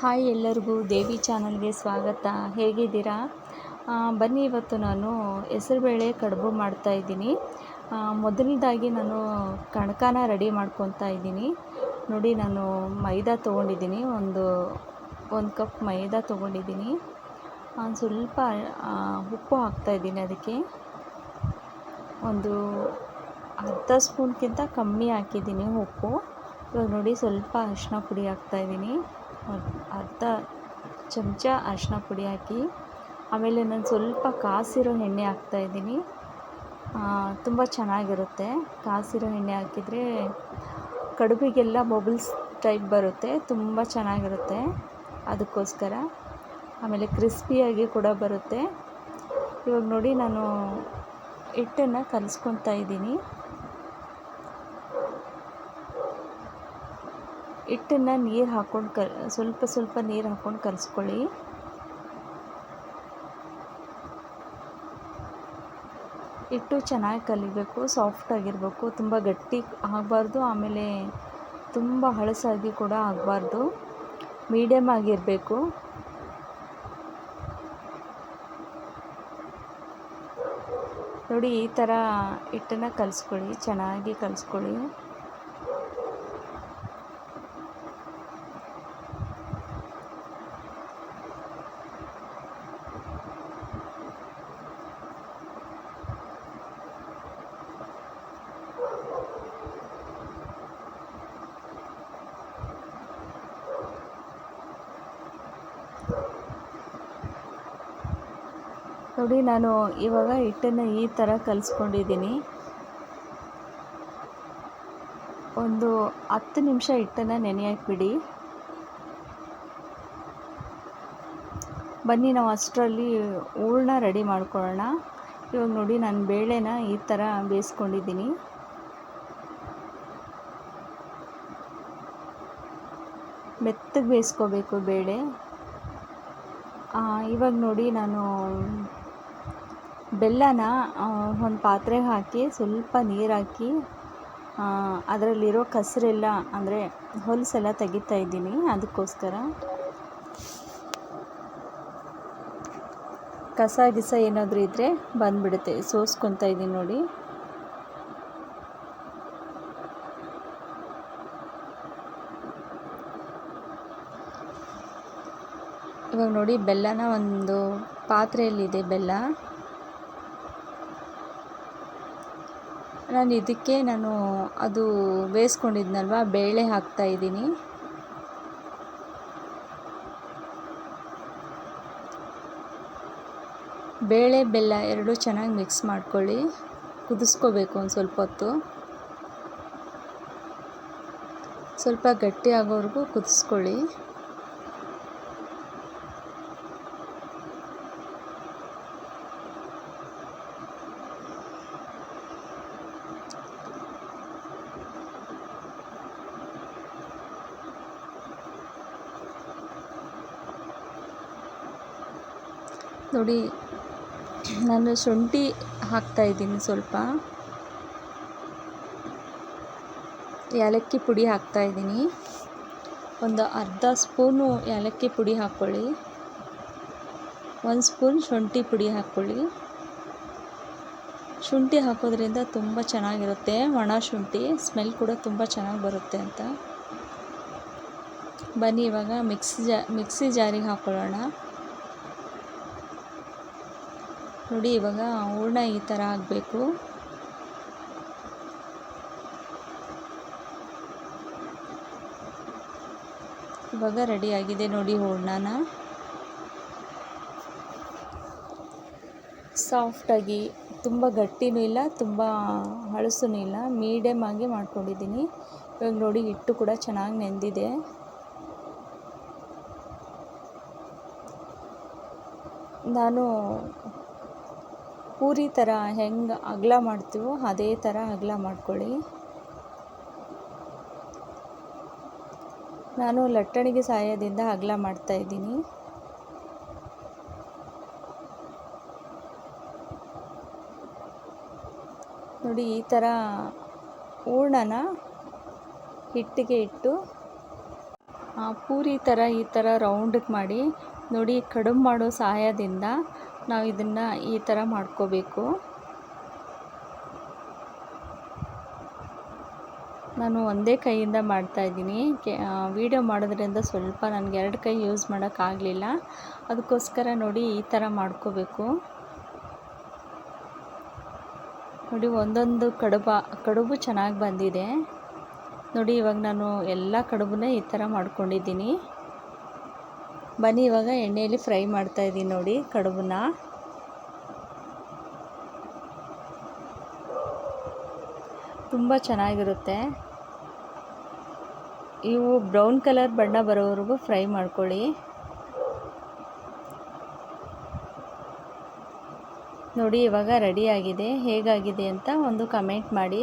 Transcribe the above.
Hi ಎಲ್ಲರಿಗೂ ದೇವಿ ಚಾನಲ್ಗೆ ಸ್ವಾಗತ. ಹೇಗಿದ್ದೀರಾ? ಬನ್ನಿ, ಇವತ್ತು ನಾನು ಹೆಸರುಬೇಳೆ ಕಡುಬು ಮಾಡ್ತಾಯಿದ್ದೀನಿ ಮೊದಲನೇದಾಗಿ ನಾನು ಕಣಕನ ರೆಡಿ ಮಾಡ್ಕೊತಾ ಇದ್ದೀನಿ. ನೋಡಿ, ನಾನು ಮೈದಾ ತೊಗೊಂಡಿದ್ದೀನಿ. ಒಂದು ಒಂದು ಕಪ್ ಮೈದಾ ತೊಗೊಂಡಿದ್ದೀನಿ. ಒಂದು ಸ್ವಲ್ಪ ಉಪ್ಪು ಹಾಕ್ತಾಯಿದ್ದೀನಿ ಅದಕ್ಕೆ. ಒಂದು ಅರ್ಧ ಸ್ಪೂನ್ಗಿಂತ ಕಮ್ಮಿ ಹಾಕಿದ್ದೀನಿ ಉಪ್ಪು. ಇವಾಗ ನೋಡಿ, ಸ್ವಲ್ಪ ಅರಿಶಿನ ಪುಡಿ ಹಾಕ್ತಾಯಿದ್ದೀನಿ ಅರ್ಧ ಚಮಚ ಅರಿಶಿನ ಪುಡಿ ಹಾಕಿ, ಆಮೇಲೆ ನಾನು ಸ್ವಲ್ಪ ಕಾಸಿರೋ ಎಣ್ಣೆ ಹಾಕ್ತಾಯಿದ್ದೀನಿ ತುಂಬ ಚೆನ್ನಾಗಿರುತ್ತೆ. ಕಾಸಿರೋ ಎಣ್ಣೆ ಹಾಕಿದರೆ ಕಡುಬಿಗೆಲ್ಲ ಬಬಲ್ಸ್ ಟೈಪ್ ಬರುತ್ತೆ, ತುಂಬ ಚೆನ್ನಾಗಿರುತ್ತೆ ಅದಕ್ಕೋಸ್ಕರ. ಆಮೇಲೆ ಕ್ರಿಸ್ಪಿಯಾಗಿ ಕೂಡ ಬರುತ್ತೆ. ಇವಾಗ ನೋಡಿ ನಾನು ಹಿಟ್ಟನ್ನು ಕಲಿಸ್ಕೊತಾ ಇದ್ದೀನಿ. ಹಿಟ್ಟನ್ನು ನೀರು ಹಾಕ್ಕೊಂಡು ಕ, ಸ್ವಲ್ಪ ಸ್ವಲ್ಪ ನೀರು ಹಾಕ್ಕೊಂಡು ಕಲಿಸ್ಕೊಳ್ಳಿ. ಹಿಟ್ಟು ಚೆನ್ನಾಗಿ ಕಲಿಬೇಕು ಸಾಫ್ಟಾಗಿರಬೇಕು ತುಂಬ ಗಟ್ಟಿ ಆಗಬಾರ್ದು, ಆಮೇಲೆ ತುಂಬ ಹಳಸಾಗಿ ಕೂಡ ಆಗಬಾರ್ದು. ಮೀಡಿಯಮ್ ಆಗಿರಬೇಕು. ನೋಡಿ, ಈ ಥರ ಹಿಟ್ಟನ್ನು ಕಲಿಸ್ಕೊಳ್ಳಿ, ಚೆನ್ನಾಗಿ ಕಲಿಸ್ಕೊಳ್ಳಿ. ನೋಡಿ ನಾನು ಇವಾಗ ಹಿಟ್ಟನ್ನು ಈ ಥರ ಕಲಿಸ್ಕೊಂಡಿದ್ದೀನಿ. ಒಂದು ಹತ್ತು ನಿಮಿಷ ಹಿಟ್ಟನ್ನು ನೆನೆಯಾಕ್ಬಿಡಿ. ಬನ್ನಿ, ನಾವು ಅಷ್ಟರಲ್ಲಿ ಹೂಳನ್ನ ರೆಡಿ ಮಾಡ್ಕೊಳ್ಳೋಣ. ಇವಾಗ ನೋಡಿ, ನಾನು ಬೇಳೆನ ಈ ಥರ ಬೇಯಿಸ್ಕೊಂಡಿದ್ದೀನಿ. ಮೆತ್ತಗೆ ಬೇಯಿಸ್ಕೋಬೇಕು ಬೇಳೆ. ಇವಾಗ ನೋಡಿ, ನಾನು ಬೆಲ್ಲನ ಒಂದು ಪಾತ್ರೆಗೆ ಹಾಕಿ, ಸ್ವಲ್ಪ ನೀರು ಹಾಕಿ ಅದರಲ್ಲಿರೋ ಕಸರೆಲ್ಲ, ಅಂದರೆ ಹೊಲಸೆಲ್ಲ ತೆಗಿತಾ ಇದ್ದೀನಿ ಅದಕ್ಕೋಸ್ಕರ. ಕಸ ಗಿಸ ಏನಾದರೂ ಇದ್ದರೆ ಬಂದುಬಿಡುತ್ತೆ, ಸೋಸ್ಕೊತಾ ಇದ್ದೀನಿ ನೋಡಿ. ಇವಾಗ ನೋಡಿ ಬೆಲ್ಲನ ಒಂದು ಪಾತ್ರೆಯಲ್ಲಿದೆ ಬೆಲ್ಲ. ನಾನು ಇದಕ್ಕೆ ನಾನು ಅದು ಬೇಯಿಸ್ಕೊಂಡಿದ್ನಲ್ವ? ಬೇಳೆ ಹಾಕ್ತಾ ಇದ್ದೀನಿ. ಬೇಳೆ, ಬೆಲ್ಲ ಎರಡೂ ಚೆನ್ನಾಗಿ ಮಿಕ್ಸ್ ಮಾಡ್ಕೊಳ್ಳಿ. ಕುದಿಸ್ಕೋಬೇಕು ಒಂದು ಸ್ವಲ್ಪ ಹೊತ್ತು. ಸ್ವಲ್ಪ ಗಟ್ಟಿ ಆಗೋವರೆಗೂ ಕುದಿಸ್ಕೊಳ್ಳಿ. ನೋಡಿ, ನಾನು ಶುಂಠಿ ಹಾಕ್ತಾ ಇದ್ದೀನಿ ಸ್ವಲ್ಪ. ಏಲಕ್ಕಿ ಪುಡಿ ಹಾಕ್ತಾ ಇದ್ದೀನಿ. ಒಂದು ಅರ್ಧ ಸ್ಪೂನು ಏಲಕ್ಕಿ ಪುಡಿ ಹಾಕ್ಕೊಳ್ಳಿ. ಒಂದು ಸ್ಪೂನ್ ಶುಂಠಿ ಪುಡಿ ಹಾಕ್ಕೊಳ್ಳಿ. ಶುಂಠಿ ಹಾಕೋದ್ರಿಂದ ತುಂಬ ಚೆನ್ನಾಗಿರುತ್ತೆ ಒಣ ಶುಂಠಿ, ಸ್ಮೆಲ್ ಕೂಡ ತುಂಬ ಚೆನ್ನಾಗಿ ಬರುತ್ತೆ ಅಂತ. ಬನ್ನಿ ಇವಾಗ ಮಿಕ್ಸಿ ಜಾ, ಮಿಕ್ಸಿ ಜಾರಿಗೆ ಹಾಕ್ಕೊಳ್ಳೋಣ ನೋಡಿ, ಇವಾಗ ಹೂರ್ಣ ಈ ಥರ ಆಗಬೇಕು. ಇವಾಗ ರೆಡಿ ಆಗಿದೆ ನೋಡಿ ಹೂರ್ಣನ. ಸಾಫ್ಟಾಗಿ ತುಂಬ ಗಟ್ಟಿನೂ ಇಲ್ಲ, ತುಂಬ ಹಳಸೂ ಇಲ್ಲ ಮೀಡಿಯಮ್ ಆಗಿ ಮಾಡ್ಕೊಂಡಿದ್ದೀನಿ. ಇವಾಗ ನೋಡಿ, ಹಿಟ್ಟು ಕೂಡ ಚೆನ್ನಾಗಿ ನೆಂದಿದೆ. ನಾನು ಪೂರಿ ಥರ ಹೆಂಗೆ ಅಗಲ ಮಾಡ್ತೀವೋ ಅದೇ ಥರ ಅಗಲ ಮಾಡ್ಕೊಳ್ಳಿ. ನಾನು ಲಟ್ಟಣಿಗೆ ಸಹಾಯದಿಂದ ಅಗಲ ಮಾಡ್ತಾಯಿದ್ದೀನಿ ನೋಡಿ, ಈ ಥರ ಹೂರ್ಣನ ಹಿಟ್ಟಿಗೆ ಇಟ್ಟು ಪೂರಿ ಥರ ಈ ಥರ ರೌಂಡಕ್ಕೆ ಮಾಡಿ ನೋಡಿ, ಕಡುಬು ಮಾಡೋ ಸಹಾಯದಿಂದ ನಾವು ಇದನ್ನು ಈ ಥರ ಮಾಡ್ಕೋಬೇಕು. ನಾನು ಒಂದೇ ಕೈಯಿಂದ ಮಾಡ್ತಾಯಿದ್ದೀನಿ ಕೆ ವಿಡಿಯೋ ಮಾಡೋದ್ರಿಂದ ಸ್ವಲ್ಪ ನನಗೆ ಎರಡು ಕೈ ಯೂಸ್ ಮಾಡೋಕ್ಕಾಗಲಿಲ್ಲ ಅದಕ್ಕೋಸ್ಕರ ನೋಡಿ ಈ ಥರ ಮಾಡ್ಕೋಬೇಕು. ನೋಡಿ, ಒಂದೊಂದು ಕಡುಬ, ಕಡುಬು ಚೆನ್ನಾಗಿ ಬಂದಿದೆ. ನೋಡಿ, ಇವಾಗ ನಾನು ಎಲ್ಲ ಕಡುಬನ್ನೇ ಈ ಥರ ಮಾಡ್ಕೊಂಡಿದ್ದೀನಿ. ಬನ್ನಿ, ಇವಾಗ ಎಣ್ಣೆಯಲ್ಲಿ ಫ್ರೈ ಮಾಡ್ತಾ ಇದ್ದೀನಿ ನೋಡಿ ಕಡುಬನ್ನ. ತುಂಬ ಚೆನ್ನಾಗಿರುತ್ತೆ. ಇವು ಬ್ರೌನ್ ಕಲರ್ ಬಣ್ಣ ಬರೋವರೆಗೂ ಫ್ರೈ ಮಾಡ್ಕೊಳ್ಳಿ. ನೋಡಿ, ಇವಾಗ ರೆಡಿಯಾಗಿದೆ ಹೇಗಾಗಿದೆ ಅಂತ ಒಂದು ಕಮೆಂಟ್ ಮಾಡಿ.